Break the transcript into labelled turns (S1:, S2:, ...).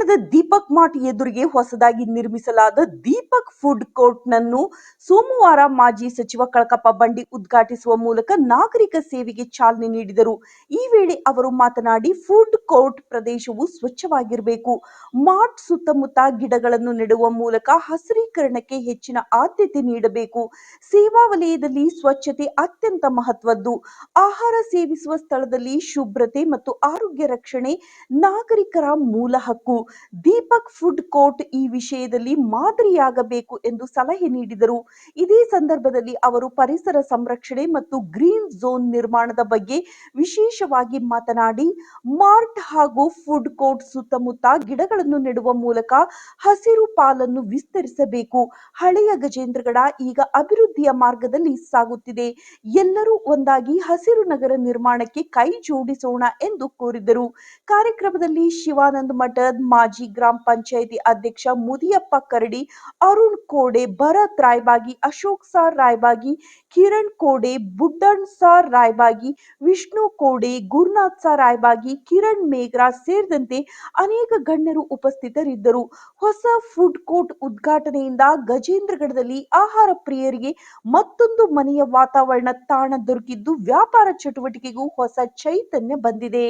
S1: ಪಟ್ಟಣದ ದೀಪಕ್ ಮಾರ್ಟ್ ಎದುರಿಗೆ ಹೊಸದಾಗಿ ನಿರ್ಮಿಸಲಾದ ದೀಪಕ್ ಫುಡ್ ಕೋರ್ಟ್ ನನ್ನು ಸೋಮವಾರ ಮಾಜಿ ಸಚಿವ ಕಳಕಪ್ಪ ಬಂಡಿ ಉದ್ಘಾಟಿಸುವ ಮೂಲಕ ನಾಗರಿಕ ಸೇವೆಗೆ ಚಾಲನೆ ನೀಡಿದರು. ಈ ವೇಳೆ ಅವರು ಮಾತನಾಡಿ, ಫುಡ್ ಕೋರ್ಟ್ ಪ್ರದೇಶವು ಸ್ವಚ್ಛವಾಗಿರಬೇಕು. ಮಾರ್ಟ್ ಸುತ್ತಮುತ್ತ ಗಿಡಗಳನ್ನು ನೆಡುವ ಮೂಲಕ ಹಸಿರೀಕರಣಕ್ಕೆ ಹೆಚ್ಚಿನ ಆದ್ಯತೆ ನೀಡಬೇಕು. ಸೇವಾ ವಲಯದಲ್ಲಿ ಸ್ವಚ್ಛತೆ ಅತ್ಯಂತ ಮಹತ್ವದ್ದು. ಆಹಾರ ಸೇವಿಸುವ ಸ್ಥಳದಲ್ಲಿ ಶುಭ್ರತೆ ಮತ್ತು ಆರೋಗ್ಯ ರಕ್ಷಣೆ ನಾಗರಿಕರ ಮೂಲ ಹಕ್ಕು. ದೀಪಕ್ ಫುಡ್ ಕೋರ್ಟ್ ಈ ವಿಷಯದಲ್ಲಿ ಮಾದರಿಯಾಗಬೇಕು ಎಂದು ಸಲಹೆ ನೀಡಿದರು. ಇದೇ ಸಂದರ್ಭದಲ್ಲಿ ಅವರು ಪರಿಸರ ಸಂರಕ್ಷಣೆ ಮತ್ತು ಗ್ರೀನ್ ಝೋನ್ ನಿರ್ಮಾಣದ ಬಗ್ಗೆ ವಿಶೇಷವಾಗಿ ಮಾತನಾಡಿ, ಮಾರ್ಟ್ ಹಾಗೂ ಫುಡ್ ಕೋರ್ಟ್ ಸುತ್ತಮುತ್ತ ಗಿಡಗಳನ್ನು ನೆಡುವ ಮೂಲಕ ಹಸಿರು ಪಾಲನ್ನು ವಿಸ್ತರಿಸಬೇಕು. ಹಳೆಯ ಗಜೇಂದ್ರಗಡ ಈಗ ಅಭಿವೃದ್ಧಿಯ ಮಾರ್ಗದಲ್ಲಿ ಸಾಗುತ್ತಿದೆ. ಎಲ್ಲರೂ ಒಂದಾಗಿ ಹಸಿರು ನಗರ ನಿರ್ಮಾಣಕ್ಕೆ ಕೈ ಜೋಡಿಸೋಣ ಎಂದು ಕೋರಿದರು. ಕಾರ್ಯಕ್ರಮದಲ್ಲಿ ಶಿವಾನಂದ ಮಠದ್ ಮಾಜಿ ಗ್ರಾಮ ಪಂಚಾಯಿತಿ ಅಧ್ಯಕ್ಷ Mudiyappa Karadi, Arun Kode, Bharat Raibagi, Ashok sir Raibagi, Kiran Kode Buddan sir Raibagi, Vishnu Kode, Gurunath sir Raibagi, Kiran Meghra ಸೇರಿದಂತೆ ಅನೇಕ ಗಣ್ಯರು ಉಪಸ್ಥಿತರಿದ್ದರು. ಹೊಸ ಫುಡ್ ಕೋರ್ಟ್ ಉದ್ಘಾಟನೆಯಿಂದ ಗಜೇಂದ್ರಗಢದಲ್ಲಿ ಆಹಾರ ಪ್ರಿಯರಿಗೆ ಮತ್ತೊಂದು ಮನೆಯ ವಾತಾವರಣ ತಾಣ ದೊರಕಿದ್ದು ವ್ಯಾಪಾರ ಚಟುವಟಿಕೆಗೂ ಹೊಸ ಚೈತನ್ಯ ಬಂದಿದೆ.